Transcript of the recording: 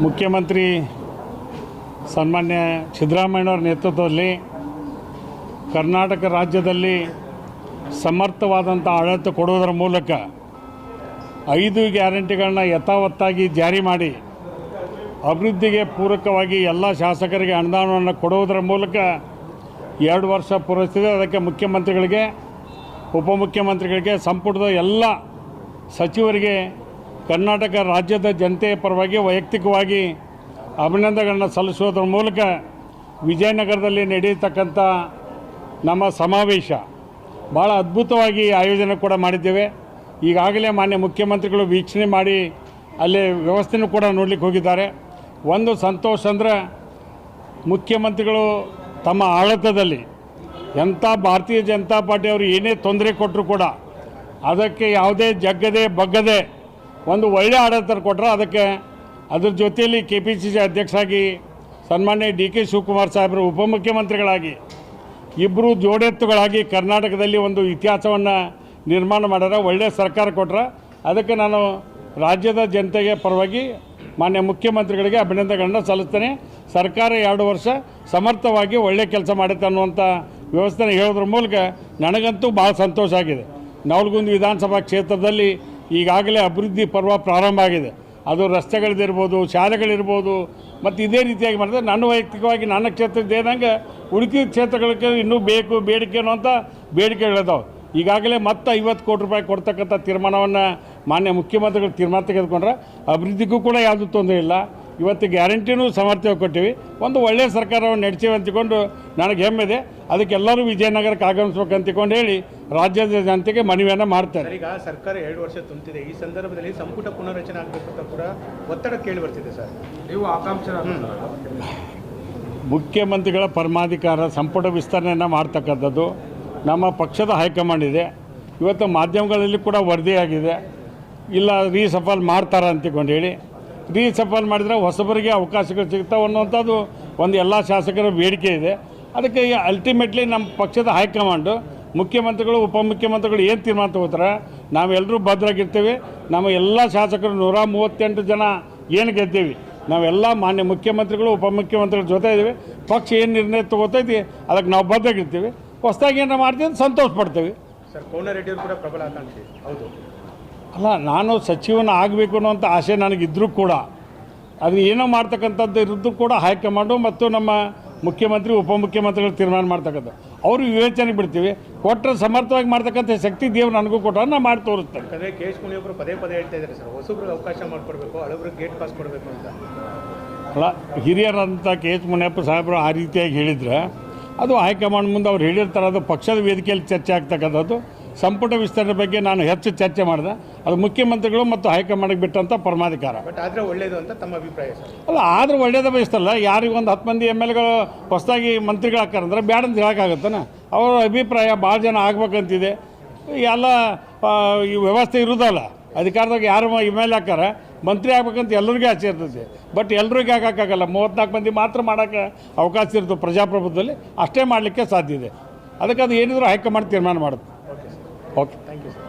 ಮುಖ್ಯಮಂತ್ರಿ ಸನ್ಮಾನ್ಯ ಸಿದ್ದರಾಮಯ್ಯನವರ ನೇತೃತ್ವದಲ್ಲಿ ಕರ್ನಾಟಕ ರಾಜ್ಯದಲ್ಲಿ ಸಮರ್ಥವಾದಂಥ ಆಡಳಿತ ಕೊಡುವುದರ ಮೂಲಕ ಐದು ಗ್ಯಾರಂಟಿಗಳನ್ನ ಯಥಾವತ್ತಾಗಿ ಜಾರಿ ಮಾಡಿ ಅಭಿವೃದ್ಧಿಗೆ ಪೂರಕವಾಗಿ ಎಲ್ಲ ಶಾಸಕರಿಗೆ ಅನುದಾನವನ್ನು ಕೊಡುವುದರ ಮೂಲಕ ಎರಡು ವರ್ಷ ಪೂರೈಸಿದೆ ಅದಕ್ಕೆ ಮುಖ್ಯಮಂತ್ರಿಗಳಿಗೆ, ಉಪಮುಖ್ಯಮಂತ್ರಿಗಳಿಗೆ, ಸಂಪುಟದ ಎಲ್ಲ ಸಚಿವರಿಗೆ ಕರ್ನಾಟಕ ರಾಜ್ಯದ ಜನತೆಯ ಪರವಾಗಿ ವೈಯಕ್ತಿಕವಾಗಿ ಅಭಿನಂದನೆಗಳನ್ನು ಸಲ್ಲಿಸುವುದರ ಮೂಲಕ ವಿಜಯನಗರದಲ್ಲಿ ನಡೆಯತಕ್ಕಂಥ ನಮ್ಮ ಸಮಾವೇಶ. ಭಾಳ ಅದ್ಭುತವಾಗಿ ಆಯೋಜನೆ ಕೂಡ ಮಾಡಿದ್ದೇವೆ. ಈಗಾಗಲೇ ಮಾನ್ಯ ಮುಖ್ಯಮಂತ್ರಿಗಳು ವೀಕ್ಷಣೆ ಮಾಡಿ ಅಲ್ಲಿ ವ್ಯವಸ್ಥೆನೂ ಕೂಡ ನೋಡಲಿಕ್ಕೆ ಹೋಗಿದ್ದಾರೆ. ಒಂದು ಸಂತೋಷ ಅಂದರೆ ಮುಖ್ಯಮಂತ್ರಿಗಳು ತಮ್ಮ ಆಡಳಿತದಲ್ಲಿ ಎಂಥ ಭಾರತೀಯ ಜನತಾ ಪಾರ್ಟಿಯವರು ಏನೇ ತೊಂದರೆ ಕೊಟ್ಟರು ಕೂಡ ಅದಕ್ಕೆ ಯಾವುದೇ ಜಗ್ಗದೆ ಬಗ್ಗದೆ ಒಂದು ಒಳ್ಳೆಯ ಆಡಳಿತ ಕೊಟ್ಟರೆ ಅದಕ್ಕೆ ಅದ್ರ ಜೊತೆಯಲ್ಲಿ ಕೆ ಪಿ ಸಿ ಸಿ ಅಧ್ಯಕ್ಷರಾಗಿ ಸನ್ಮಾನ್ಯ ಡಿ ಕೆ ಶಿವಕುಮಾರ್ ಸಾಹೇಬರು ಉಪಮುಖ್ಯಮಂತ್ರಿಗಳಾಗಿ ಇಬ್ಬರು ಜೋಡೆತ್ತುಗಳಾಗಿ ಕರ್ನಾಟಕದಲ್ಲಿ ಒಂದು ಇತಿಹಾಸವನ್ನು ನಿರ್ಮಾಣ ಮಾಡ್ಯಾರ. ಒಳ್ಳೆಯ ಸರ್ಕಾರ ಕೊಟ್ರೆ ಅದಕ್ಕೆ ನಾನು ರಾಜ್ಯದ ಜನತೆಗೆ ಪರವಾಗಿ ಮಾನ್ಯ ಮುಖ್ಯಮಂತ್ರಿಗಳಿಗೆ ಅಭಿನಂದನೆಗಳನ್ನು ಸಲ್ಲಿಸ್ತೇನೆ. ಸರ್ಕಾರ ಎರಡು ವರ್ಷ ಸಮರ್ಥವಾಗಿ ಒಳ್ಳೆಯ ಕೆಲಸ ಮಾಡುತ್ತೆ ಅನ್ನುವಂಥ ವ್ಯವಸ್ಥೆನ ಹೇಳೋದ್ರ ಮೂಲಕ ನನಗಂತೂ ಭಾಳ ಸಂತೋಷ ಆಗಿದೆ. ನವಲಗುಂದ ವಿಧಾನಸಭಾ ಕ್ಷೇತ್ರದಲ್ಲಿ ಈಗಾಗಲೇ ಅಭಿವೃದ್ಧಿ ಪರ್ವ ಪ್ರಾರಂಭ ಆಗಿದೆ. ಅದು ರಸ್ತೆಗಳದ್ದಿರ್ಬೋದು ಶಾಲೆಗಳಿರ್ಬೋದು, ಮತ್ತು ಇದೇ ರೀತಿಯಾಗಿ ಮಾಡಿದ್ರೆ ನನ್ನ ವೈಯಕ್ತಿಕವಾಗಿ ನನ್ನ ಕ್ಷೇತ್ರದ ಏನಂಗೆ ಉಳಿದ ಕ್ಷೇತ್ರಗಳಿಗೆ ಇನ್ನೂ ಬೇಕು, ಬೇಡಿಕೆ ಅಂತ ಬೇಡಿಕೆಗಳಿದಾವೆ. ಈಗಾಗಲೇ ಮತ್ತೆ ಐವತ್ತು ಕೋಟಿ ರೂಪಾಯಿ ಕೊಡ್ತಕ್ಕಂಥ ತೀರ್ಮಾನವನ್ನು ಮಾನ್ಯ ಮುಖ್ಯಮಂತ್ರಿಗಳು ತೀರ್ಮಾನ ತೆಗೆದುಕೊಂಡ್ರೆ ಅಭಿವೃದ್ಧಿಗೂ ಕೂಡ ಯಾವುದೂ ತೊಂದರೆ ಇಲ್ಲ. ಇವತ್ತು ಗ್ಯಾರಂಟಿನೂ ಸಮರ್ಥವಾಗಿ ಕೊಟ್ಟಿವಿ. ಒಂದು ಒಳ್ಳೆಯ ಸರ್ಕಾರವನ್ನು ನಡೆಸಿವೆ ಅಂತಿಕೊಂಡು ನನಗೆ ಹೆಮ್ಮೆ ಇದೆ ಅದಕ್ಕೆ ಎಲ್ಲರೂ ವಿಜಯನಗರಕ್ಕೆ ಆಗಮಿಸ್ಬೇಕು ಅಂತಿಕೊಂಡು ಹೇಳಿ ರಾಜ್ಯದ ಜನತೆಗೆ ಮನವಿಯನ್ನು ಮಾಡ್ತಾರೆ. ಈಗ ಸರ್ಕಾರ ಎರಡು ವರ್ಷ ತುಂಬಿದೆ ಈ ಸಂದರ್ಭದಲ್ಲಿ ಸಂಪುಟ ಪುನರ್ರಚನೆ ಆಗಬೇಕು ಅಂತ ಕೂಡ ಒತ್ತಡ ಕೇಳಿ ಬರ್ತಿದೆ ಸರ್. ನೀವು ಆಕಾಂಕ್ಷ ಮುಖ್ಯಮಂತ್ರಿಗಳ ಪರಮಾಧಿಕಾರ ಸಂಪುಟ ವಿಸ್ತರಣೆಯನ್ನು ಮಾಡ್ತಕ್ಕಂಥದ್ದು ನಮ್ಮ ಪಕ್ಷದ ಹೈಕಮಾಂಡ್ ಇದೆ. ಇವತ್ತು ಮಾಧ್ಯಮಗಳಲ್ಲಿ ಕೂಡ ವರದಿಯಾಗಿದೆ. ಇಲ್ಲ ರೀಸಫಲ್ ಮಾಡ್ತಾರೆ ಅಂತಿಕೊಂಡು ಹೇಳಿ. ರೀಸಫಲ್ ಮಾಡಿದರೆ ಹೊಸಬರಿಗೆ ಅವಕಾಶಗಳು ಸಿಗ್ತಾವೆ ಅನ್ನುವಂಥದ್ದು ಒಂದು ಎಲ್ಲ ಶಾಸಕರ ಬೇಡಿಕೆ ಇದೆ. ಅದಕ್ಕೆ ಅಲ್ಟಿಮೇಟ್ಲಿ ನಮ್ಮ ಪಕ್ಷದ ಹೈಕಮಾಂಡು, ಮುಖ್ಯಮಂತ್ರಿಗಳು, ಉಪಮುಖ್ಯಮಂತ್ರಿಗಳು ಏನು ತೀರ್ಮಾನ ತಗೋತಾರೆ? ನಾವೆಲ್ಲರೂ ಭದ್ರಾಗಿರ್ತೀವಿ. ನಮ್ಮ ಎಲ್ಲ ಶಾಸಕರು ನೂರ ಮೂವತ್ತೆಂಟು ಜನ ಏನು ಗೆದ್ದೀವಿ? ನಾವೆಲ್ಲ ಮಾನ್ಯ ಮುಖ್ಯಮಂತ್ರಿಗಳು, ಉಪಮುಖ್ಯಮಂತ್ರಿಗಳ ಜೊತೆ ಇದ್ದೀವಿ ಪಕ್ಷ ಏನು ನಿರ್ಣಯ ತಗೋತೈತಿ ಅದಕ್ಕೆ ನಾವು ಬದ್ಧಾಗಿರ್ತೀವಿ ಹೊಸದಾಗಿ ಏನಾರ ಮಾಡ್ತೀವಿ ಅಂತ ಸಂತೋಷ ಪಡ್ತೇವೆ. ಸರ್ ಕೋನರೆಡ್ಡಿಯವರು ಕೂಡ ಪ್ರಬಲ ಆಕಾಂಕ್ಷಿ. ಹೌದು. ಅಲ್ಲ ನಾನು ಸಚಿವನ ಆಗಬೇಕು ಅನ್ನೋಂಥ ಆಸೆ ನನಗಿದ್ದರೂ ಕೂಡ ಅದನ್ನ ಏನೋ ಮಾಡ್ತಕ್ಕಂಥದ್ದು ಇರೋದು ಕೂಡ ಹೈಕಮಾಂಡು ಮತ್ತು ನಮ್ಮ ಮುಖ್ಯಮಂತ್ರಿ ಉಪಮುಖ್ಯಮಂತ್ರಿಗಳು ತೀರ್ಮಾನ ಮಾಡ್ತಕ್ಕಂಥ ಅವರು ವಿವೇಚನೆ ಬಿಡ್ತೀವಿ. ಕೊಟ್ಟರೆ ಸಮರ್ಥವಾಗಿ ಮಾಡ್ತಕ್ಕಂಥ ಶಕ್ತಿ ದೇವ್ರು ನನಗೂ ಕೊಟ್ಟ ನಾನು ಮಾಡಿ ತೋರಿಸ್ತೇನೆ ಅದೇ ಕೆ ಮುನಿಯೊಬ್ಬರು ಪದೇ ಪದೇ ಹೇಳ್ತಾ ಇದ್ದಾರೆ ಸರ್ ಹೊಸಬ್ರಿಗೆ ಅವಕಾಶ ಮಾಡಿಕೊಡ್ಬೇಕು ಹಳಬ್ರಿಗೆ ಗೇಟ್ ಪಾಸ್ ಕೊಡಬೇಕು ಅಂತ. ಅಲ್ಲ ಹಿರಿಯರಂಥ ಕೆ ಎಚ್ ಮುನಿಯಪ್ಪ ಸಾಹೇಬರು ಆ ರೀತಿಯಾಗಿ ಹೇಳಿದರೆ ಅದು ಹೈಕಮಾಂಡ್ ಮುಂದೆ ಅವ್ರು ಹೇಳಿರ್ತಾರೆ ಅದು ಪಕ್ಷದ ವೇದಿಕೆಯಲ್ಲಿ ಚರ್ಚೆ ಆಗ್ತಕ್ಕಂಥದ್ದು. ಸಂಪುಟ ವಿಸ್ತರಣೆ ಬಗ್ಗೆ ನಾನು ಹೆಚ್ಚು ಚರ್ಚೆ ಮಾಡಿದೆ. ಅದು ಮುಖ್ಯಮಂತ್ರಿಗಳು ಮತ್ತು ಹೈಕಮಾಂಡ್ಗೆ ಬಿಟ್ಟಂಥ ಪರಮಾಧಿಕಾರ. ಬಟ್ ಆದರೆ ಒಳ್ಳೆಯದು ಅಂತ ತಮ್ಮ ಅಭಿಪ್ರಾಯ ಸರ್. ಅಲ್ಲ ಆದ್ರೆ ಒಳ್ಳೇದೇ ಬಯಸ್ತಲ್ಲ ಯಾರಿಗೆ ಒಂದು ಹತ್ತು ಮಂದಿ ಎಂ ಎಲ್ಗಳು ಹೊಸದಾಗಿ ಮಂತ್ರಿಗಳು ಹಾಕಾರಂದ್ರೆ ಬೇಡ ಅಂತ ಹೇಳೋಕ್ಕಾಗುತ್ತಾನೆ ಅವರ ಅಭಿಪ್ರಾಯ ಭಾಳ ಜನ ಆಗ್ಬೇಕಂತಿದೆ. ಎಲ್ಲ ಈ ವ್ಯವಸ್ಥೆ ಇರೋದಲ್ಲ. ಅಧಿಕಾರದಾಗ ಯಾರು ಎಂ ಎಲ್ ಹಾಕಾರ ಮಂತ್ರಿ ಆಗ್ಬೇಕಂತ ಎಲ್ಲರಿಗೂ ಆಸೆ ಇರ್ತದೆ. ಬಟ್ ಎಲ್ಲರಿಗೂ ಹಾಕೋಕ್ಕಾಗಲ್ಲ? ಮೂವತ್ತ್ನಾಲ್ಕು ಮಂದಿ ಮಾತ್ರ ಮಾಡೋಕ್ಕೆ ಅವಕಾಶ ಇರ್ತದೆ ಪ್ರಜಾಪ್ರಭುತ್ವದಲ್ಲಿ. ಅಷ್ಟೇ ಮಾಡಲಿಕ್ಕೆ ಸಾಧ್ಯ ಇದೆ. ಅದಕ್ಕೆ ಅದು ಏನಿದ್ರು ಹೈಕಮಾಂಡ್ ತೀರ್ಮಾನ ಮಾಡುತ್ತೆ. Thank you, sir.